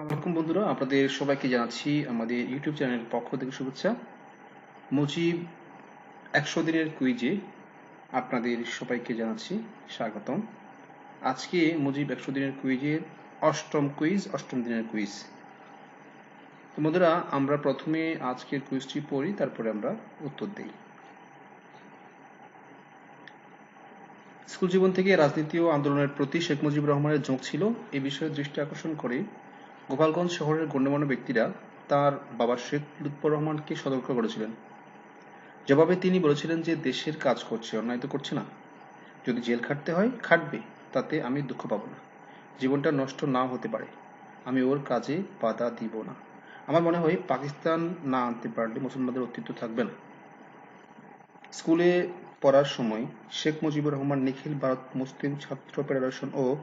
আসসালামাইকুম বন্ধুরা, আপনাদের সবাইকে জানাচ্ছি আমাদের ইউটিউব চ্যানেলের পক্ষ থেকে শুভেচ্ছা। মুজিব একশো দিনের কুইজে আপনাদের সবাইকে জানাচ্ছি স্বাগতম। আজকে মুজিব একশো দিনের কুইজের অষ্টম কুইজ, অষ্টম দিনের কুইজ। তো বন্ধুরা, আমরা প্রথমে আজকের কুইজটি পড়ি, তারপরে আমরা উত্তর দিই। স্কুল জীবন থেকে রাজনীতি ও আন্দোলনের প্রতি শেখ মুজিবুর রহমানের ঝোঁক ছিল, এ বিষয়ে দৃষ্টি আকর্ষণ করে গোপালগঞ্জ শহরের গণ্যমান্য ব্যক্তিরা তার বাবা শেখ লুৎফর রহমানকে সতর্ক করেছিলেন। জবাবে তিনি বলেছিলেন যে দেশের কাজ করছে, অন্যায় তো করছে না। যদি জেল খাটতে হয়, খাটবে, তাতে আমি দুঃখ পাবো না। জীবনটা নষ্ট না হতে পারে। আমি ওর কাজে বাধা দিব না। আমার মনে হয় পাকিস্তান না আনতে পারলে মুসলমানদের অস্তিত্ব থাকবে না। স্কুলে পড়ার সময় শেখ মুজিবুর রহমান নিখিল ভারত মুসলিম ছাত্র ফেডারেশন ও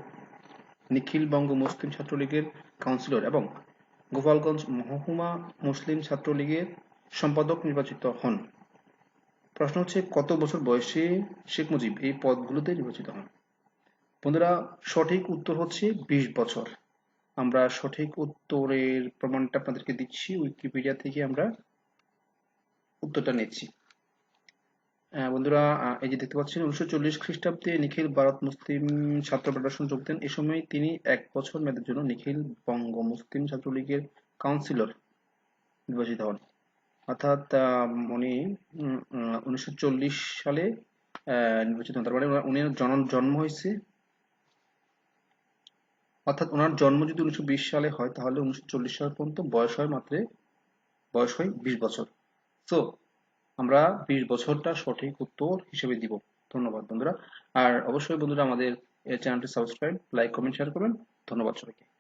নিখিল বঙ্গ মুসলিম ছাত্রলীগের কাউন্সিলর এবং গোপালগঞ্জ মহকুমা মুসলিম ছাত্রলীগের সম্পাদক নির্বাচিত হন। প্রশ্ন হচ্ছে, কত বছর বয়সে শেখ মুজিব এই পদগুলোতে নির্বাচিত হন? বন্ধুরা, সঠিক উত্তর হচ্ছে বিশ বছর। আমরা সঠিক উত্তরের প্রমাণটা আপনাদেরকে দিচ্ছি, উইকিপিডিয়া থেকে আমরা উত্তরটা নিচ্ছি। বন্ধুরা এই যে দেখতে পাচ্ছেন, উনিশশো চল্লিশ খ্রিস্টাব্দে নিখিল ভারত মুসলিম ছাত্র ফেডারেশন যোগ দেন। এ সময় তিনি এক বছর মেয়াদের জন্য নিখিল বঙ্গ মুসলিম ছাত্রলীগের কাউন্সিলর নির্বাচিত হন। অর্থাৎ উনি উনিশশো চল্লিশ সালে নির্বাচিত হন। তার মানে উনি জন্ম জন্ম হয়েছে। অর্থাৎ ওনার জন্ম যদি উনিশশো বিশ সালে হয়, তাহলে উনিশশো চল্লিশ সাল পর্যন্ত বয়স হয় মাত্র, বয়স হয় বিশ বছর। তো আমরা বিশ বছরটা সঠিক উত্তর হিসেবে দিব। ধন্যবাদ বন্ধুরা। আর অবশ্যই বন্ধুরা আমাদের চ্যানেলটি সাবস্ক্রাইব লাইক কমেন্ট শেয়ার করবেন। ধন্যবাদ সবাইকে।